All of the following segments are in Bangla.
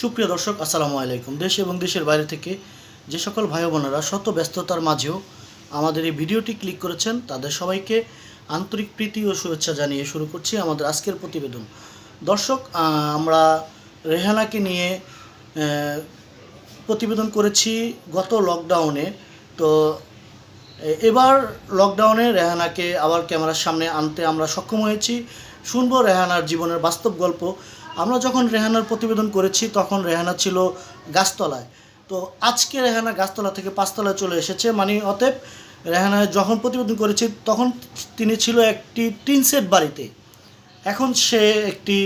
সুপ্রিয় দর্শক, আসসালামু আলাইকুম। দেশ এবং দেশের বাইরে থেকে যে সকল ভাই বোনেরা শত ব্যস্ততার মাঝেও আমাদের এই ভিডিওটি ক্লিক করেছেন, তাদের সবাইকে আন্তরিক প্রীতি ও শুভেচ্ছা জানিয়ে শুরু করছি আমাদের আজকের প্রতিবেদন। দর্শক আমরা রেহানাকে নিয়ে প্রতিবেদন করেছি গত লকডাউনে তো এবার লকডাউনে রেহানাকে আবার ক্যামেরার সামনে আনতে আমরা সক্ষম হয়েছি। শুনব রেহানার জীবনের বাস্তব গল্প। আমরা যখন রেহানার প্রতিবেদন করেছি তখন রেহানা ছিল গাছতলায়। তো আজকে রেহানা গাছতলা থেকে পাঁচতলায় চলে এসেছে। মানে অতএব রেহানা যখন প্রতিবেদন করেছি তখন তিনি ছিল একটি টিন সেট বাড়িতে। এখন সে একটি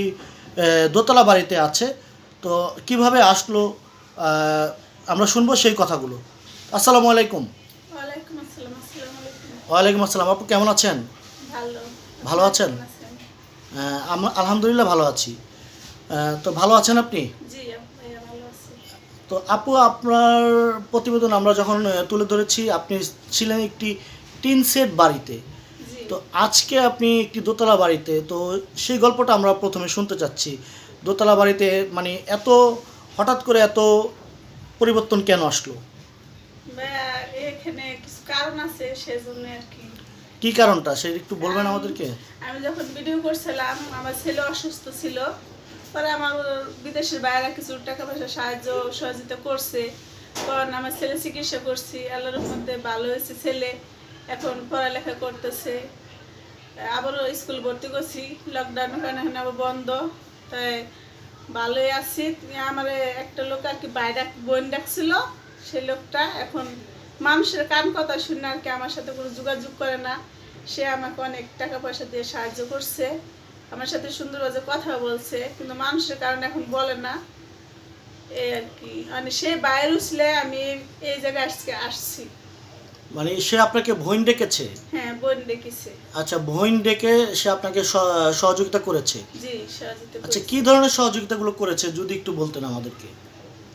দোতলা বাড়িতে আছে। তো কীভাবে আসলো আমরা শুনব সেই কথাগুলো। আসসালামু আলাইকুম। ওয়ালাইকুম আসসালাম আপু কেমন আছেন? ভালো। আছেন? আলহামদুলিল্লাহ ভালো আছি। তো ভালো আছেন আপনি? তো আপু আপনার প্রতিবেদন আমরা যখন তুলে ধরেছি আপনি ছিলেন একটি টিন সেট বাড়িতে। তো আজকে আপনি একটি দোতলা বাড়িতে তো সেই গল্পটা আমরা প্রথমে শুনতে চাচ্ছি। দোতলা বাড়িতে মানে এত হঠাৎ করে এত পরিবর্তন কেন আসলো? এখানে কিছু কারণ আছে সেজন্য আর কি। কি কারণটা? সেই একটু বলবেন আমাদেরকে। আমি যখন ভিডিও করছিলাম আমার ছেলে অসুস্থ ছিল। পরে আমার বিদেশের বাইরে কিছু টাকা পয়সা সাহায্য সহযোগিতা করছে। কারণ আমার ছেলে চিকিৎসা করছি, আল্লাহর মধ্যে ভালো হয়েছে ছেলে, এখন পড়ালেখা করতেছে। আবারও স্কুল ভর্তি করছি লকডাউনের কারণে এখন আবার বন্ধ। তাই ভালোই আছি। আমার একটা লোক আর কি বাইরে বোন ডাকছিল সেই লোকটা এখন মানুষের কান কথা শুনে আর কি আমার সাথে কোনো যোগাযোগ করে না। সে আমাকে অনেক টাকা পয়সা দিয়ে সাহায্য করছে। আমার সাথে সুন্দরভাবে কথা বলছে কিন্তু মানুষের কারণে এখন বলে না। এই আর কি। মানে সে বাইরে উঠলে আমি এই জায়গায় আজকে আসছি। মানে সে আপনাকে ভইন ডেকেছে? হ্যাঁ বোন ডেকেছে। আচ্ছা ভইন ডেকে সে আপনাকে সহযোগিতা করেছে? জি সহযোগিতা আচ্ছা কি ধরনের সহযোগিতাগুলো করেছে যদি একটু বলতেন আমাদেরকে?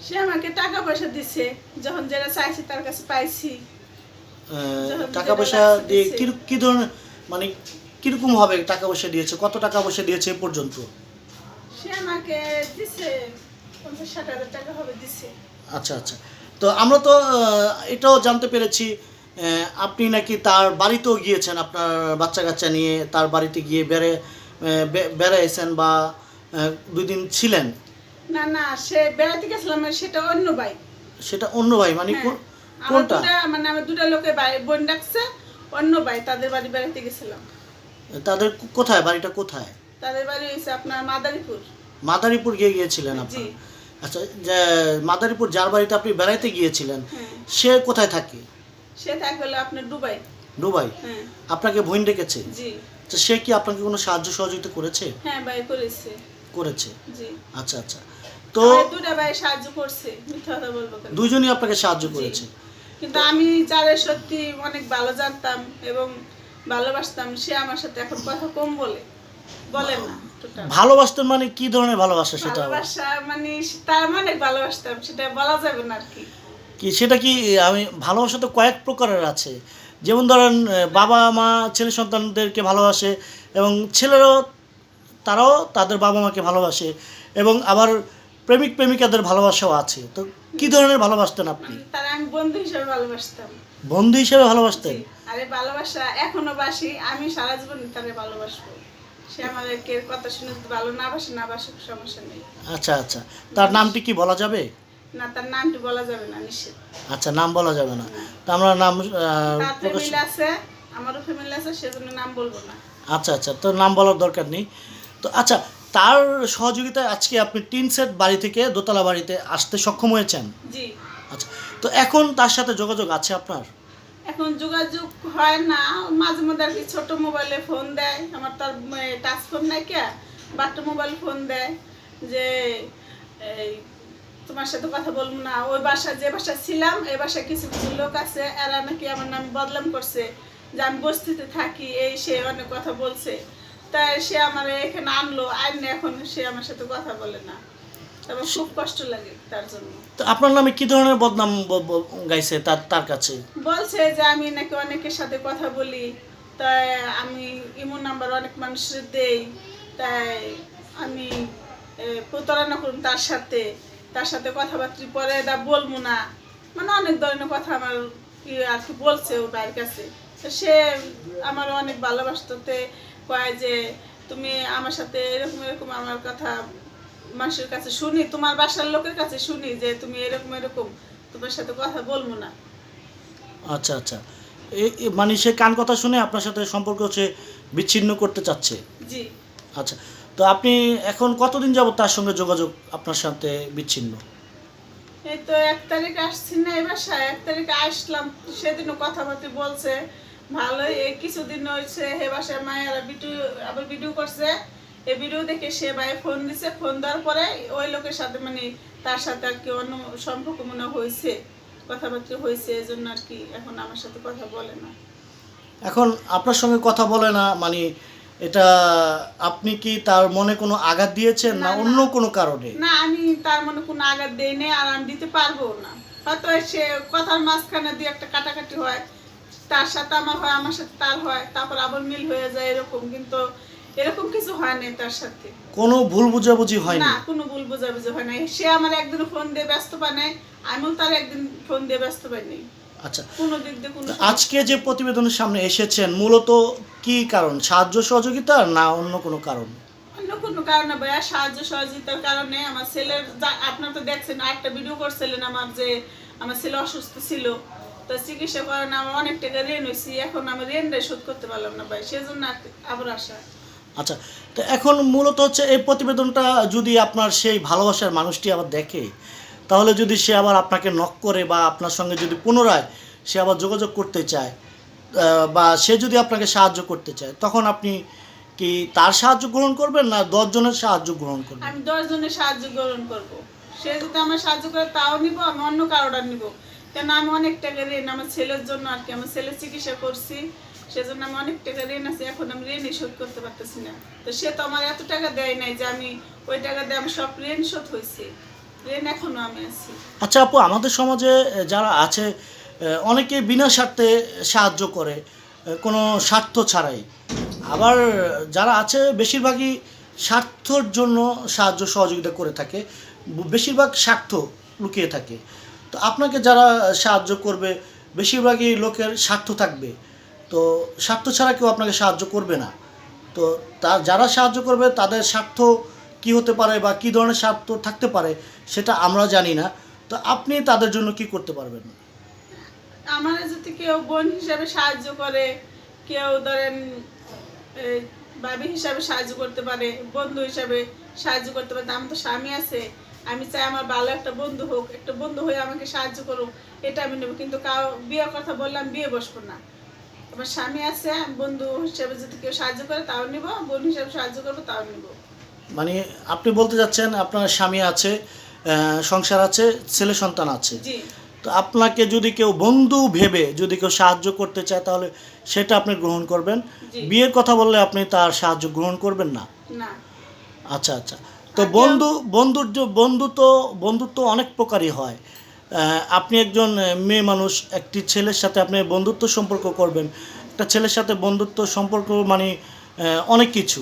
সে আমাকে টাকা পয়সা দিছে যখন যেটা চাইছি তার কাছে পাইছি। টাকা পয়সা দিয়ে কি কি ধরনের মানে কীরকম হবে টাকা পয়সা দিয়েছে? কত টাকা পয়সা দিয়েছে এ পর্যন্ত? সে আমাকে দিছে পঞ্চাশ ষাট হাজার টাকা হবে দিছে। আচ্ছা আচ্ছা। তো আমরা তো এটাও জানতে পেরেছি আপনি নাকি তার বাড়িতেও গিয়েছেন আপনার বাচ্চা কাচ্চা নিয়ে তার বাড়িতে গিয়ে বেড়ে বেড়াইছেন বা দুই দিন ছিলেন? না না সে বেড়াতে গেছিলাম সেটা অন্য ভাই। সেটা অন্য ভাই মানে হ্যাঁ। কোনটা? মানে আমার দুটা লোকের ভাই বোন ডাকছে অন্য ভাই তাদের বাড়ি বেড়াতে গেছিলাম। তাদের কোথায়? বাড়িটা কোথায়? তাদের বাড়ি হয়েছে আপনার মাদারীপুর। মাদারীপুর গিয়ে গিয়েছিলেন আপনি জি আচ্ছা যে মাদারীপুর যার বাড়িতে আপনি বেড়াইতে গিয়েছিলেন হ্যাঁ। সে কোথায় থাকে? সে থাকে হলো আপনার দুবাই। দুবাই? হ্যাঁ। আপনাকে ভইন ডেকেছে? জি। তো সে কি আপনাকে কোনো সাহায্য সহযোগিতা করেছে? হ্যাঁ ভাই করেছে। করেছে? জি। আচ্ছা আচ্ছা। তো দুটা ভাই সাহায্য করছে মিথ্যা কথা বলব কেন? দুজনই আপনাকে সাহায্য করেছে? কিন্তু আমি যারে সত্যি অনেক ভালো জানতাম এবং ভালোবাসতাম সে আমার সাথে এখন কথা কম বলে। বলে না। ভালোবাসতেন মানে কি ধরনের ভালোবাসা সেটা? ভালোবাসা মানে তার মানে ভালোবাসতাম সেটা বলা যাবে না আর কি। কি সেটা কি আমি ভালোবাসা তো কয়েক প্রকারের আছে। যেমন ধরেন বাবা মা ছেলে সন্তানদেরকে ভালোবাসে এবং ছেলেরাও তারাও তাদের বাবা মাকে ভালোবাসে এবং আবার প্রেমিক প্রেমিকাদের ভালোবাসাও আছে। তো কি ধরনের ভালোবাসতেন আপনি? মানে তারা আমি বন্ধু হিসেবে ভালোবাসতাম। বন্ধু হিসেবে ভালোবাসতেন? আরে ভালোবাসা এখনও বাসি আমি সারা জীবন তারে ভালোবাসবো। সে আমাদেরকে কথা শুনে যদি ভালো না বাসে না বাসে সমস্যা নেই। আচ্ছা আচ্ছা। তার নামটি কি বলা যাবে? না তার নামটি বলা যাবে না নিশ্চিত। আচ্ছা নাম বলা যাবে না। তো আমরা নাম প্রকাশ আছে আমারও ফ্যামিলি আছে সেজন্য নাম বলব না। আচ্ছা আচ্ছা। তো নাম বলার দরকার নেই। তো আচ্ছা তার সহযোগিতায় আজকে আপনি টিন সেট বাড়ি থেকে দোতলা বাড়িতে আসতে সক্ষম হয়েছেন? জি। আচ্ছা তো এখন তার সাথে যোগাযোগ আছে আপনার? এখন যোগাযোগ হয় না। মাঝে মধ্যে আর কি ছোট মোবাইলে ফোন দেয়। আমার তার টাচ ফোন নাই কে? বাট্টা মোবাইল ফোন দেয় যে, এই, তোমার সাথে কথা বলব না। ওই বাসায়, যে বাসায় ছিলাম, এই বাসায় কিছু কিছু লোক আছে, এরা নাকি আমার নাম বদলাম করছে যে, আমি বস্তিতে থাকি, এই সে অনেক কথা বলছে। তাই সে আমার এখানে আনলো, আইনে এখন সে আমার সাথে কথা বলে না। আমার খুব কষ্ট লাগে তার জন্য। তো আপনার নামে কি ধরনের বদনাম গাইছে তার তার কাছে? বলছে যে আমি নাকি অনেকের সাথে কথা বলি তাই আমি ইমো নাম্বার অনেক মানুষের দেই তাই আমি প্রতারণা করুন তার সাথে তার সাথে কথাবার্তা পরে এটা বলব না। মানে অনেক ধরনের কথা আমার কি আর কি বলছে ও ভাইয়ের কাছে। তো সে আমার অনেক ভালোবাসতে কয় যে তুমি আমার সাথে এরকম এরকম আমার কথা মানুষের কাছে শুনি তোমার বাসার লোকের কাছে শুনি যে তুমি এরকম এরকম তোমার সাথে কথা বলব না। আচ্ছা আচ্ছা। মানে সে কান কথা শুনে আপনার সাথে সম্পর্ক হচ্ছে বিচ্ছিন্ন করতে চাচ্ছে? জি। আচ্ছা তো আপনি এখন কতদিন যাবত তার সঙ্গে যোগাযোগ আপনার সাথে বিচ্ছিন্ন? এই তো এক তারিখ আসছি না এই বাসায় এক তারিখে আসলাম সেদিনও কথাবার্তা বলছে ভালোই কিছুদিন হয়েছে হে বাসায় মায়েরা ভিডিও আবার ভিডিও করছে। এই ভিডিও দেখে সে ভাই ফোন দিছে ফোন দেওয়ার পরে ওই লোকের সাথে মানে তার সাথে আর কি অন্য সম্পর্ক মনে হয়েছে কথাবার্তা হয়েছে এই জন্য আর কি এখন আমার সাথে কথা বলে না। এখন আপনার সঙ্গে কথা বলে না মানে এটা আপনি কি তার মনে কোনো আঘাত দিয়েছেন না না, না। অন্য কোনো কারণে? না আমি তার মনে কোনো আঘাত দেই নেই আর আমি দিতে পারব না। হয়তো সে কথার মাঝখানে দিয়ে একটা কাটাকাটি হয় তার সাথে আমার হয় আমার সাথে তার হয় তারপর আবার মিল হয়ে যায় এরকম কিন্তু এরকম কিছু হয় নাই তার সাথে। কোনো ভুল বুঝাবুঝি হয়নি না কোনো ভুল বোঝাবুঝি হয় নাই। সে আমার একদিন ফোন দিয়ে ব্যস্ত পায় নাই আমিও তার একদিন ফোন দিয়ে ব্যস্ত পাই নাই আচ্ছা। কোনো দিক দিয়ে কোনো আজকে যে প্রতিবেদনের সামনে এসেছেন মূলত কি কারণ? সাহায্য সহযোগিতা না অন্য কোনো কারণ? অন্য কোনো কারণে ভাইয়া সাহায্য সহযোগিতার কারণে আমার ছেলের আপনার তো দেখছেন আরেকটা ভিডিও করছিলেন আমার যে আমার ছেলে অসুস্থ ছিল। তো চিকিৎসা করেন আমার অনেক টাকা ঋণ হয়েছি এখন আমি ঋণটাই শোধ করতে পারলাম না ভাই সেজন্য আবার আসা। আচ্ছা তো এখন মূলত হচ্ছে এই প্রতিবেদনটা যদি আপনার সেই ভালোবাসার মানুষটি আবার দেখে, তাহলে যদি সে আবার আপনাকে নক করে বা আপনার সঙ্গে যদি পুনরায় সে আবার যোগাযোগ করতে চায় বা সে যদি আপনাকে সাহায্য করতে চায়, তখন আপনি কি তার সাহায্য গ্রহণ করবেন না দশ জনের সাহায্য গ্রহণ করবেন? আমি দশ জনের সাহায্য গ্রহণ করব। সে যদি আমার সাহায্য করে তাও নিব, আমি অন্য কারোটা নিব। কেন আমি অনেক টাকা ঋণ, আমার ছেলের জন্য আর কি, আমার ছেলের চিকিৎসা করছি। সেজন্য আমি অনেক টাকা ঋণ আছে, এখন আমি ঋণই শোধ করতে পারতেছি না। তো সে তো আমার এত টাকা দেয় নাই যে আমি ওই টাকা দিয়ে আমি সব ঋণ শোধ হয়েছি। ঋণ এখনও আমি আছি। আচ্ছা আপু, আমাদের সমাজে যারা আছে অনেকে বিনা স্বার্থে সাহায্য করে কোনো স্বার্থ ছাড়াই। আবার যারা আছে, বেশিরভাগই স্বার্থর জন্য সাহায্য সহযোগিতা করে থাকে বেশিরভাগ স্বার্থ লুকিয়ে থাকে। তো আপনাকে যারা সাহায্য করবে, বেশিরভাগই লোকের স্বার্থ থাকবে। তো স্বার্থ ছাড়া কেউ আপনাকে সাহায্য করবে না। তো তার যারা সাহায্য করবে, তাদের স্বার্থ কি হতে পারে বা কি ধরনের স্বার্থ থাকতে পারে, সেটা আমরা জানি না। তো আপনি তাদের জন্য কি করতে পারবেন? আমার যদি কেউ বোন হিসাবে সাহায্য করে, কেউ ধরেন ভাবি হিসাবে সাহায্য করতে পারে, বন্ধু হিসাবে সাহায্য করতে পারে, আমার তো স্বামী আছে, আমি চাই আমার ভালো একটা বন্ধু হোক, একটা বন্ধু হয়ে আমাকে সাহায্য করুক, এটা আমি নেব। কিন্তু কাউ, বিয়ের কথা বললাম, বিয়ে বসবো না। আমার স্বামী আছে বন্ধু হিসাবে যদি কেউ সাহায্য করে তাও নিব বোন হিসাবে সাহায্য করব তাও নিব। মানে আপনি বলতে যাচ্ছেন আপনার স্বামী আছে সংসার আছে ছেলে সন্তান আছে। তো আপনাকে যদি কেউ বন্ধু ভেবে যদি কেউ সাহায্য করতে চায় তাহলে সেটা আপনি গ্রহণ করবেন। বিয়ের কথা বললে আপনি তার সাহায্য গ্রহণ করবেন না? আচ্ছা আচ্ছা। তো বন্ধু বন্ধুর বন্ধু তো বন্ধুত্ব অনেক প্রকারই হয়। আপনি একজন মেয়ে মানুষ একটি ছেলের সাথে আপনি বন্ধুত্ব সম্পর্ক করবেন। একটা ছেলের সাথে বন্ধুত্ব সম্পর্ক মানে অনেক কিছু।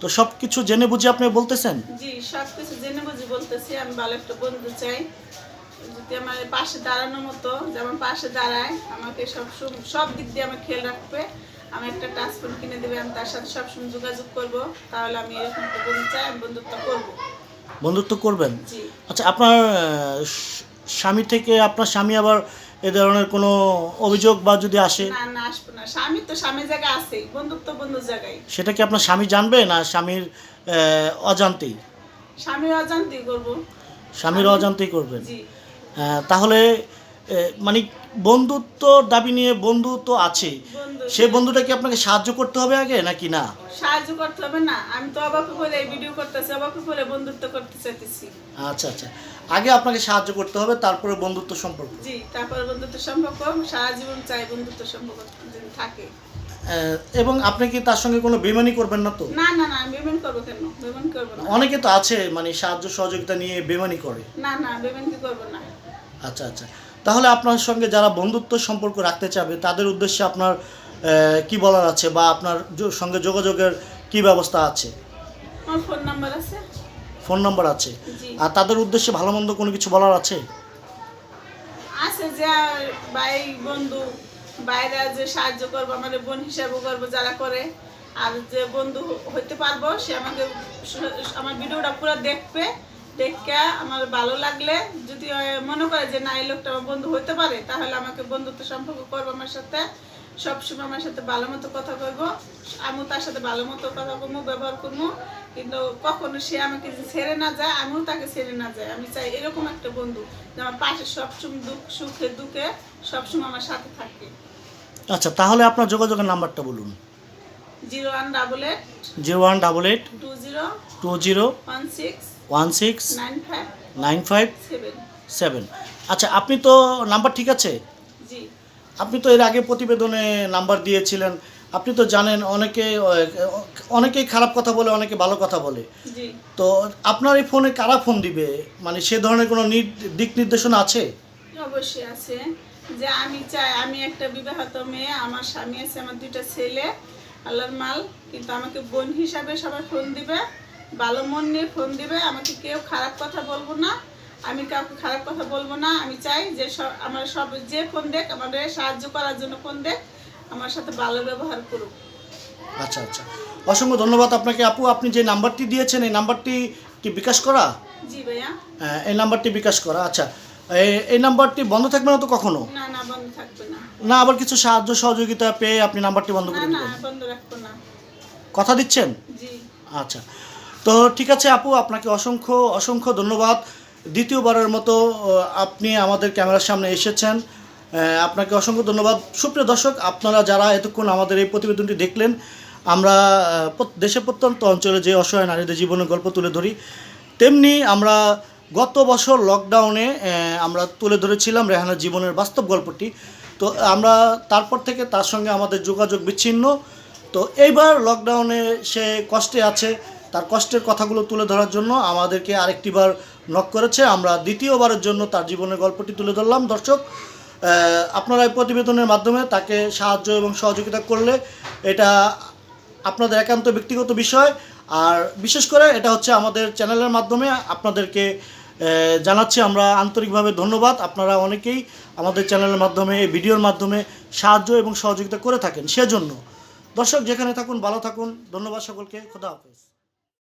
তো সব কিছু জেনে বুঝে আপনি বলতেছেন? জি সব কিছু জেনে বুঝি বলতেছি। আমি ভালো একটা বন্ধু চাই। যদি আমার পাশে দাঁড়ানোর মতো যেমন পাশে দাঁড়ায় আমাকে সব সব দিক দিয়ে আমার খেয়াল রাখবে। আমি একটা টাচ ফোন কিনে দেবে আমি তার সাথে সবসময় যোগাযোগ করব। তাহলে আমি এরকম একটা বন্ধু চাই আমি বন্ধুত্ব করব। বন্ধুত্ব করবেন? আচ্ছা আপনার স্বামী থেকে আপনার স্বামী আবার এ ধরনের কোনো অভিযোগ বা যদি আসে? না না আসব না। স্বামী তো স্বামীর জায়গায় আছে বন্ধুত্ব বন্ধুর জায়গায়। সেটা কি আপনার স্বামী জানবে না স্বামীর আহ, অজান্তেই? স্বামী অজান্তি করব। স্বামীর অজান্তেই করবেন। জি। আহ, তাহলে মানে বন্ধুত্ব দাবি নিয়ে বন্ধু তো আছে। সেই বন্ধুটা কি আপনাকে সাহায্য করতে হবে আগে নাকি না? সাহায্য করতে হবে না। আমি তো অবাক করে এই ভিডিও করতেছি অবাক করে বন্ধুত্ব করতে চাইতেছি। আচ্ছা আচ্ছা। আগে আপনাকে সাহায্য করতে হবে তারপরে বন্ধুত্ব সম্পর্ক। জি তারপরে বন্ধুত্ব সম্পর্ক সারা জীবন চাই বন্ধুত্ব সম্পর্ক যেন থাকে। এবং আপনি কি তার সঙ্গে কোনো বেমানি করবেন না তো? না না না আমি বেমেন করব কেন? বেমেন করব না। অনেকে তো আছে মানে সাহায্য সহযোগিতা নিয়ে বেমানি করে। না না বেমেন করব না। আচ্ছা আচ্ছা। তাহলে আপনার সঙ্গে যারা বন্ধুত্ব সম্পর্ক রাখতে চাবে তাদের উদ্দেশ্যে আপনার কি বলার আছে বা আপনার সঙ্গে যোগাযোগের কি ব্যবস্থা আছে? ফোন নাম্বার আছে। ফোন নাম্বার আছে? আর তাদের উদ্দেশ্যে ভালো মন্দ কোনো কিছু বলার আছে? আছে যে ভাই বন্ধু বাইরে যে সাহায্য করব আমার বোন হিসাবে করব যারা করে। আর যে বন্ধু হইতে পারব সে আমাকে আমার ভিডিওটা পুরো দেখবে। দেখে আমার ভালো লাগলে যদি মনে করে যে না এই লোকটা আমার বন্ধু হইতে পারে তাহলে আমাকে বন্ধুত্ব সম্পর্ক করব আমার সাথে। সবসময় আমার সাথে ভালো মতো কথা কইবো। আমিও তার সাথে ভালো মতো কথা কমু ব্যবহার করব। কিন্তু কখনো সে আমাকে ছেড়ে না যায় আমিও তাকে ছেড়ে না যায় আমি চাই এরকম একটা বন্ধু যে আমার পাশে সবসময় দুঃখ সুখে দুঃখে সবসময় আমার সাথে থাকে। আচ্ছা তাহলে আপনার যোগাযোগের নাম্বারটা বলুন। Zero one double eight zero one double eight two zero two zero one six one six nine five seven আচ্ছা আপনি তো নাম্বার ঠিক আছে? জি। আপনি তো এর আগে প্রতিবেদনে নাম্বার দিয়েছিলেন। আপনি তো জানেন অনেকে অনেকেই খারাপ কথা বলে অনেকে ভালো কথা বলে। তো আপনার এই ফোনে কারা ফোন দিবে? মানে সে ধরনের কোনো দিক নির্দেশনা আছে? অবশ্যই আছে। যে আমি চাই আমি একটা বিবাহিত মেয়ে আমার স্বামী আছে আমার দুইটা ছেলে আল্লাহর মাল কিন্তু আমাকে বোন হিসাবে সবাই ফোন দিবে। ভালো মন নিয়ে ফোন দিবে আমাকে কেউ খারাপ কথা বলব না। আমি কাউকে খারাপ কথা বলব না। আমি চাই যে সব আমার সব যে ফোন দেখ আমাদের সাহায্য করার জন্য ফোন দেখ আমার সাথে ভালো ব্যবহার করুক। আচ্ছা আচ্ছা। অসংখ্য ধন্যবাদ আপনাকে আপু। আপনি যে নাম্বারটি দিয়েছেন এই নাম্বারটি কি বিকাশ করা? জি ভাইয়া। হ্যাঁ, এই নাম্বারটি বিকাশ করা। আচ্ছা এই- নাম্বারটি বন্ধ থাকবে না তো কখনো? না না বন্ধ থাকবে না। না আবার কিছু সাহায্য সহযোগিতা পেয়ে আপনি নাম্বারটি বন্ধ না করে না দেবেন। বন্ধ রাখব না। কথা দিচ্ছেন? জি। আচ্ছা। তো ঠিক আছে আপু, আপনাকে অসংখ্য অসংখ্য ধন্যবাদ। দ্বিতীয়বারের মতো আপনি আমাদের ক্যামেরার সামনে এসেছেন। আপনাকে অসংখ্য ধন্যবাদ। সুপ্রিয় দর্শক, আপনারা যারা এতক্ষণ আমাদের এই প্রতিবেদনটি দেখলেন, আমরা দেশের প্রত্যন্ত অঞ্চলে যে অসহায় নারীদের জীবনের গল্প তুলে ধরি, তেমনি আমরা গত বছর লকডাউনে আমরা তুলে ধরেছিলাম রেহানার জীবনের বাস্তব গল্পটি। তো আমরা তারপর থেকে তার সঙ্গে আমাদের যোগাযোগ বিচ্ছিন্ন। তো এইবার লকডাউনে সে কষ্টে আছে। তার কষ্টের কথাগুলো তুলে ধরার জন্য আমাদেরকে আরেকটিবার নক করেছে। আমরা দ্বিতীয়বারের জন্য তার জীবনের গল্পটি তুলে ধরলাম। দর্শক আপনারা এই প্রতিবেদনের মাধ্যমে তাকে সাহায্য এবং সহযোগিতা করলে এটা আপনাদের একান্ত ব্যক্তিগত বিষয়। আর বিশেষ করে এটা হচ্ছে আমাদের চ্যানেলের মাধ্যমে আপনাদেরকে জানাচ্ছি আমরা আন্তরিকভাবে ধন্যবাদ। আপনারা অনেকেই আমাদের চ্যানেলের মাধ্যমে, এই ভিডিওর মাধ্যমে সাহায্য এবং সহযোগিতা করে থাকেন। সেজন্য দর্শক, যেখানে থাকুন, ভালো থাকুন। ধন্যবাদ সকলকে। খোদা হাফেজ।